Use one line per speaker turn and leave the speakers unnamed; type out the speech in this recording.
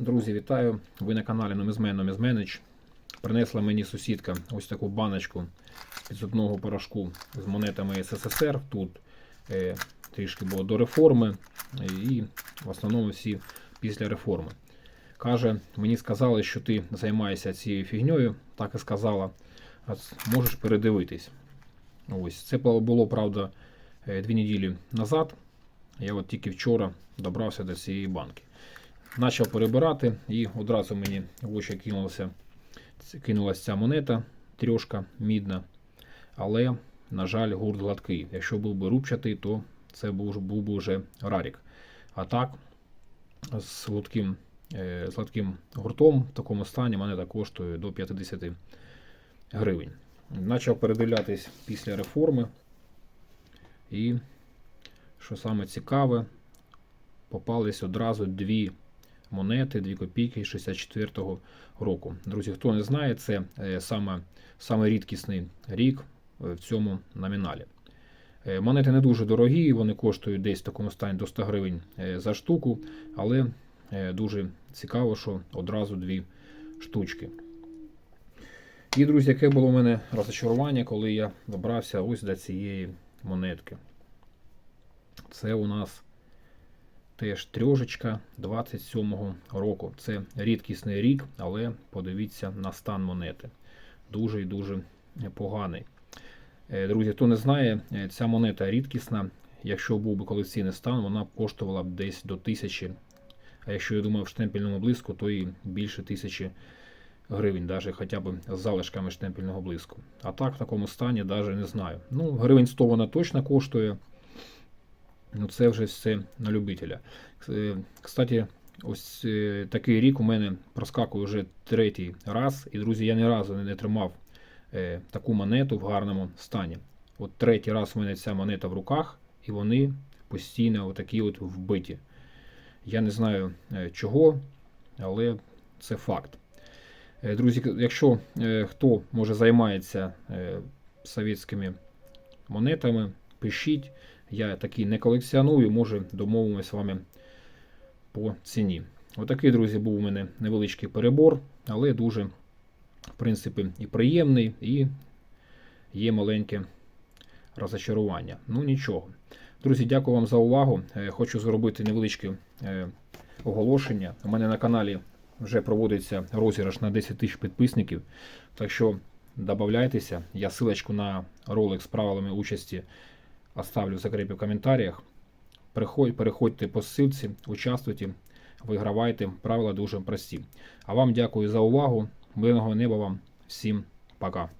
Друзі, вітаю! Ви на каналі Номізмен Номізменич. Принесла мені сусідка ось таку баночку з підсипного порошку з монетами СССР. Тут е, трішки було до реформи, і в основному всі після реформи. Каже, мені сказали, що ти займаєшся цією фігньою, так і сказала. Можеш передивитись. Ось це було, правда, е, дві неділі назад. Я от тільки вчора добрався до цієї банки. Почав перебирати і одразу мені в очі кинулася, кинулася ця монета, трьошка мідна. Але, на жаль, гурт гладкий. Якщо був би рубчатий, то це був, був би вже рарік. А так, з гладким, е, з гладким гуртом в такому стані монета коштує до 50 гривень. Почав передивлятись після реформи. І, що саме цікаве, попались одразу дві монети, 2 копійки 64-го року. Друзі, хто не знає, це е, саме, саме рідкісний рік е, в цьому номіналі. Е, Монети не дуже дорогі, вони коштують десь в такому стані до 100 гривень за штуку, але дуже цікаво, що одразу дві штучки. І, друзі, яке було у мене розчарування, коли я добрався ось до цієї монетки. Це у нас теж трьошечка 27-го року. Це рідкісний рік, але подивіться на стан монети. Дуже і дуже поганий. Е, Друзі, хто не знає, е, ця монета рідкісна. Якщо був би колекційний стан, вона коштувала б десь до тисячі. А якщо я думаю в штемпельному блиску, то і більше тисячі гривень, навіть хоча б з залишками штемпельного блиску. А так в такому стані навіть не знаю. Ну, гривень 100 вона точно коштує. Ну, це вже все на любителя. Е, Кстати, ось е, такий рік у мене проскакує вже третій раз. І, друзі, я ні разу не тримав е, таку монету в гарному стані. От третій раз у мене ця монета в руках, і вони постійно отакі от вбиті. Я не знаю чого, але це факт. Друзі, якщо хто може займається совєтськими монетами, пишіть. Я такий не колекціоную, може домовимося з вами по ціні. Отакий, друзі, був у мене невеличкий перебор, але дуже, в принципі, і приємний, і є маленьке розочарування. Ну нічого. Друзі, дякую вам за увагу. Е, Хочу зробити невеличке е, оголошення. У мене на каналі вже проводиться розіграш на 10 тисяч підписників. Так що додавайтеся. Я ссылочку на ролик з правилами участі оставлю в в коментарях. Приходь, переходьте по ссылці, участвуйте, вигравайте. Правила дуже прості. А вам дякую за увагу. Мирного неба вам. Всім пока.